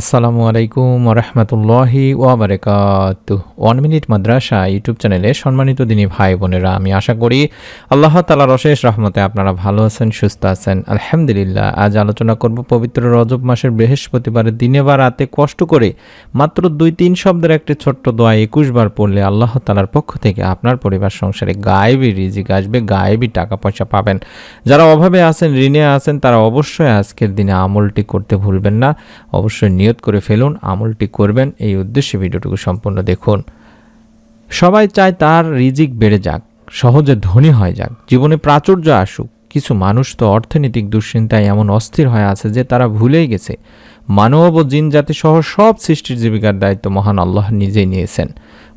আসসালামু আলাইকুম রহমতুল্লাহি ওয়াবারকাত ওয়ান মিনিট মাদ্রাসা ইউটিউব চ্যানেলে সম্মানিত দিনী ভাই বোনেরা, আমি আশা করি আল্লাহ তালার অশেষ রহমতে আপনারা ভালো আছেন, সুস্থ আছেন। আলহামদুলিল্লাহ, আজ আলোচনা করব পবিত্র রজব মাসের বৃহস্পতিবারের দিনে বা রাতে কষ্ট করে মাত্র দুই তিন শব্দের একটি ছোট্ট দোয়া একুশ বার পড়লে আল্লাহ তালার পক্ষ থেকে আপনার পরিবার, সংসারে গায়েবী রিজিক আসবে, গায়েবী টাকা পয়সা পাবেন। যারা অভাবে আছেন, ঋণে আছেন, তারা অবশ্যই আজকের দিনে আমলটি করতে ভুলবেন না। অবশ্যই নিয়ত করে ফেলুন, আমলটি করবেন, এই উদ্দেশ্যে ভিডিওটুকু সম্পূর্ণ দেখুন। সবাই চায় তার রিজিক বেড়ে যাক, সহজে ধনী হয়ে যাক, জীবনে প্রাচুর্য আসুক। কিছু মানুষ তো অর্থনৈতিক দুশ্চিন্তায় এমন অস্থির হয়ে আছে যে তারা ভুলেই গেছে। মানব ও জিন জাতি সহ সব সৃষ্টির জীবিকার দায়িত্ব মহান আল্লাহ নিজেই নিয়েছেন।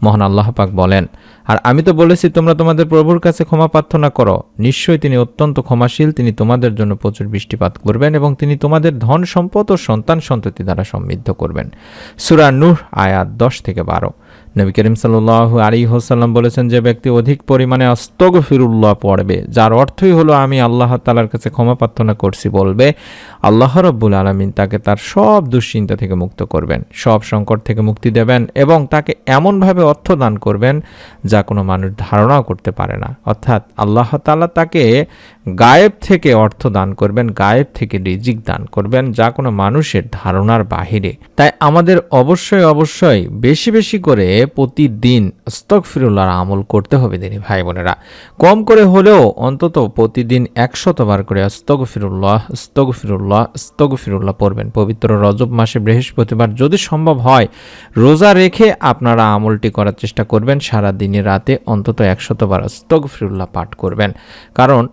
মহান আল্লাহ পাক বলেন, আর আমি তো বলেছি, তোমরা তোমাদের প্রভুর কাছে ক্ষমা প্রার্থনা করো। নিশ্চয়ই তিনি অত্যন্ত ক্ষমাশীল, তিনি তোমাদের জন্য প্রচুর বৃষ্টিপাত করবেন এবং তিনি তোমাদের ধন, সম্পদ ও সন্তান সন্ততি দ্বারা সমৃদ্ধ করবেন। সুরা নূহ, আয়াত দশ থেকে বারো। নবী করিম সাল্লাহ আলী হোসাল্লাম বলেছেন যে ব্যক্তি অধিক পরিমাণে অস্তগ ফিরুল্লাহ পড়বে, যার অর্থই হলো আমি আল্লাহ তালার কাছে ক্ষমা প্রার্থনা করছি বলবে, আল্লাহ রব্বুল আলমিন তাকে তার সব দুশ্চিন্তা থেকে মুক্ত করবেন, সব সংকট থেকে মুক্তি দেবেন এবং তাকে এমনভাবে অর্থ দান করবেন যা কোনো মানুষ ধারণাও করতে পারে না। অর্থাৎ আল্লাহ তালা তাকে গায়েব থেকে অর্থ দান করবেন, গায়েব থেকে রিজিক দান করবেন যা কোনো মানুষের ধারণার বাহিরে। তাই আমাদের অবশ্যই অবশ্যই বেশি বেশি করে প্রতিদিন স্তক ফিরুল্লাহর আমল করতে হবে দিনী ভাই বোনেরা। কম করে হলেও অন্তত প্রতিদিন একশতবার করে স্তক ফিরুল্লাহ স্তক ফিরুল্লাহ স্তক ফিরুল্লাহ পড়বেন। পবিত্র রজব মাসে বৃহস্পতিবার যদি সম্ভব হয়, রোজা রেখে আপনারা আমলটি করার চেষ্টা করবেন। সারা দিনে রাতে অন্তত একশতবার স্তক ফিরুল্লাহ পাঠ করবেন। কারণ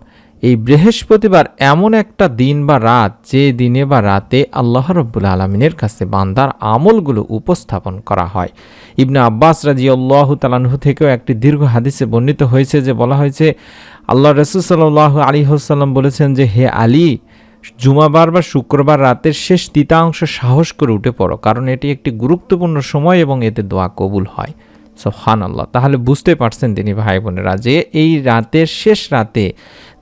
এই বৃহস্পতিবার এমন একটা দিন বা রাত, যে দিনে বা রাতে আল্লাহ রব্বুল আলমিনের কাছে বান্দার আমলগুলো উপস্থাপন করা হয়। ইবনে আব্বাস রাজি আল্লাহ তালাহু থেকেও একটি দীর্ঘ হাদিসে বর্ণিত হয়েছে, যে বলা হয়েছে, আল্লাহ রসুল সাল্লাহ আলী হাসাল্লাম বলেছেন যে, হে আলী, জুমাবার বা শুক্রবার রাতের শেষ তৃতীয়াংশ সাহস করে উঠে পড়ো, কারণ এটি একটি গুরুত্বপূর্ণ সময় এবং এতে দোয়া কবুল হয়। সোহান আল্লাহ তাহলে বুঝতে পারছেন তিনি ভাই বোনেরা যে এই রাতের শেষ রাতে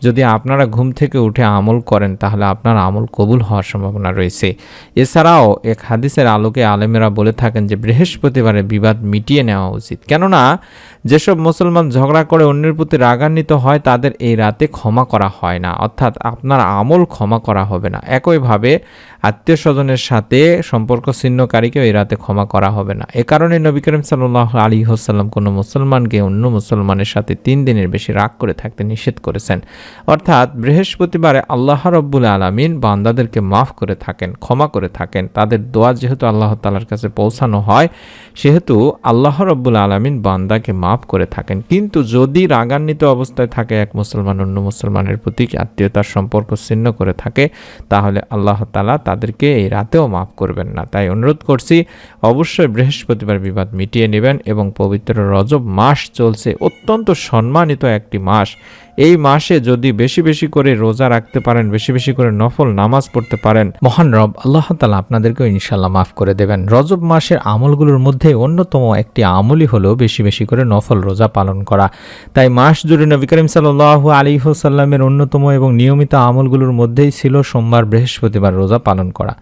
যদি আপনারা ঘুম থেকে উঠে আমল করেন, তাহলে আপনার আমল কবুল হওয়ার সম্ভাবনা রয়েছে। এছাড়াও এক হাদিসের আলোকে আলেমেরা বলে থাকেন যে বৃহস্পতিবারে বিবাদ মিটিয়ে নেওয়া উচিত। কেননা, যেসব মুসলমান ঝগড়া করে অন্যের প্রতি রাগান্বিত হয়, তাদের এই রাতে ক্ষমা করা হয় না। অর্থাৎ আপনার আমল ক্ষমা করা হবে না। একইভাবে আত্মীয় স্বজনের সাথে সম্পর্ক ছিন্নকারীকেও এই রাতে ক্ষমা করা হবে না। এ কারণে নবী করিম সাল্লাহ আলী হোসাল্লাম কোনো মুসলমানকে অন্য মুসলমানের সাথে তিন দিনের বেশি রাগ করে থাকতে নিষেধ করেছেন। অর্থাৎ বৃহস্পতিবারে আল্লাহ রব্বুল আলমিন বান্দাদেরকে মাফ করে থাকেন, ক্ষমা করে থাকেন। তাদের দোয়া যেহেতু আল্লাহ তালার কাছে পৌঁছানো হয়, সেহেতু আল্লাহ রব্বুল আলমিন বান্দাকে মাফ করে থাকেন। কিন্তু যদি রাগান্বিত অবস্থায় থাকে এক মুসলমান, অন্য মুসলমানের প্রতি আত্মীয়তার সম্পর্ক ছিন্ন করে থাকে, তাহলে আল্লাহ তালা তাদেরকে এই রাতেও মাফ করবেন না। তাই অনুরোধ করছি, অবশ্যই বৃহস্পতিবার বিবাদ মিটিয়ে নেবেন এবং পবিত্র রজব মাস চলছে অত্যন্ত সম্মানিত একটি মাস। এই মাসে যদি বেশি বেশি করে রোজা রাখতে পারেন, বেশি বেশি করে নফল নামাজ পড়তে পারেন, মহান রব আল্লাহ তালা আপনাদেরকেও ইনশাল্লাহ মাফ করে দেবেন। রজব মাসের আমলগুলোর মধ্যে অন্যতম একটি আমলই হলো বেশি বেশি করে নফল রোজা পালন করা। তাই মাস জুড়ে নবী করিম সাল্লাহ আলী হোসাল্লামের অন্যতম এবং নিয়মিত আমলগুলোর মধ্যেই ছিল সোমবার বৃহস্পতিবার রোজা পালন করা।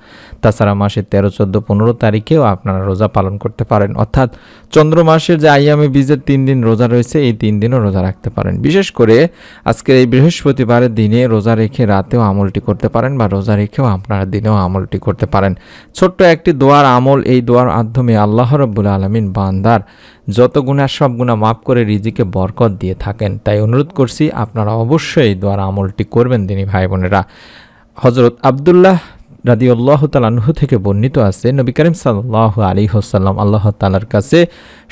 তাছাড়া মাসের তেরো, চোদ্দ, পনেরো তারিখেও আপনারা রোজা পালন করতে পারেন। অর্থাৎ চন্দ্র মাসের যে আইয়ামে বীজের তিন দিন রোজা রয়েছে, এই তিন দিনও রোজা রাখতে পারেন। বিশেষ করে আজকের এই বৃহস্পতিবারের দিনে রোজা রেখে রাতেও আমলটি করতে পারেন বা রোজা রেখেও আপনারা দিনেও আমলটি করতে পারেন। ছোট্ট একটি দোয়ার আমল, এই দোয়ার মাধ্যমে আল্লাহ রব্বুল আলমিন বান্দার যত গুণা সব গুণা মাফ করে রিজিকে বরকত দিয়ে থাকেন। তাই অনুরোধ করছি, আপনারা অবশ্যই এই দোয়ার আমলটি করবেন, দিনী ভাই বোনেরা। হজরত আবদুল্লাহ রাদি আল্লাহ তালাহু থেকে বর্ণিত আছে, নবী করিম সাল্লাহ আলী হোসাল্লাম আল্লাহ তালার কাছে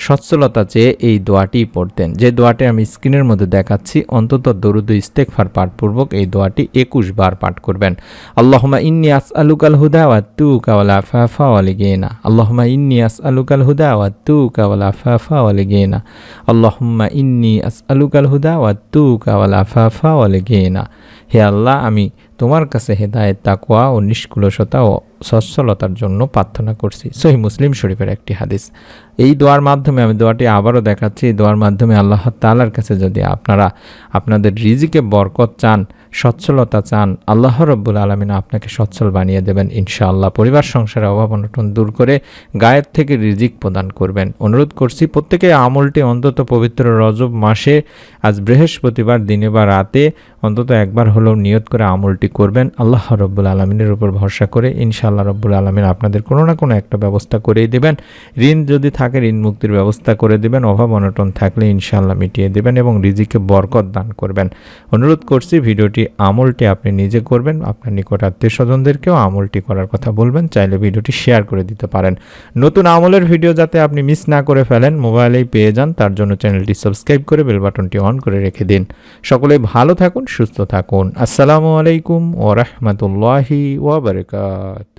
সচ্ছলতা চেয়ে এই দোয়াটি পড়তেন। যে দোয়াটি আমি স্ক্রিনের মধ্যে দেখাচ্ছি, অন্তত দরুদ ইস্তেকফার পাঠপূর্বক এই দোয়াটি একুশ বার পাঠ করবেন। আল্লাহমা ইন্নি আস আলুকাল হুদা ওয়া তু কাওয়ালা ফাফা ওয়ালি গেনা। আল্লাহমা ইন্নি আস আলুকাল হুদা ওয়া তু কাওয়ালা ফাফা ওয়ালি গেনা। আল্লাহম্মা ইন্নি আস আলুকাল হুদা ওয়া তু কাওয়ালা ফাফা ওয়ালি গেনা। হে আল্লাহ, আমি তোমার কাছে হেদায়ত তাকোয়া ও নিষ্কুলসতা ও সচ্ছলতার জন্য প্রার্থনা করছি। সহি মুসলিম শরীফের একটি হাদিস। এই দোয়ার মাধ্যমে আমি দোয়াটি আবারও দেখাচ্ছি। এই দোয়ার মাধ্যমে আল্লাহ তালার কাছে যদি আপনারা আপনাদের রিজিকে বরকত চান সচ্ছলতা চান, আল্লাহ রব্বুল আলমিন আপনাকে সচ্ছল বানিয়ে দেবেন, ইনশাআল্লাহ। পরিবার সংসারে অভাব অনটন দূর করে গায়ের থেকে রিজিক প্রদান করবেন। অনুরোধ করছি প্রত্যেকে আমলটি অন্তত পবিত্র রজব মাসে, আজ বৃহস্পতিবার দিনে বা রাতে, অন্তত একবার হলেও নিয়ত করে আমলটি করবেন। আল্লাহ রব্বুল আলমিনের উপর ভরসা করে ইনশাআল্লাহ রব্বুল আলমিন আপনাদের কোনো না কোনো একটা ব্যবস্থা করেই দেবেন। ঋণ যদি থাকে, ঋণ মুক্তির ব্যবস্থা করে দেবেন। অভাব অনটন থাকলে ইনশাআল্লাহ মিটিয়ে দেবেন এবং রিজিকে বরকত দান করবেন। অনুরোধ করছি, ভিডিওটি আমলটি আপনি নিজে করবেন, আপনার নিকট আত্মীয় স্বজনদেরকেও আমলটি করার কথা বলবেন, চাইলে ভিডিওটি শেয়ার করে দিতে পারেন। নতুন আমলের ভিডিও যাতে আপনি মিস না করে ফেলেন, মোবাইলেই পেয়ে যান, তার জন্য চ্যানেলটি সাবস্ক্রাইব করে বেল বাটনটি অন করে রেখে দিন। সকলে ভালো থাকুন, সুস্থ থাকুন। আসসালামু আলাইকুম ওরহমতুল্লাহি ওয়াবারকাত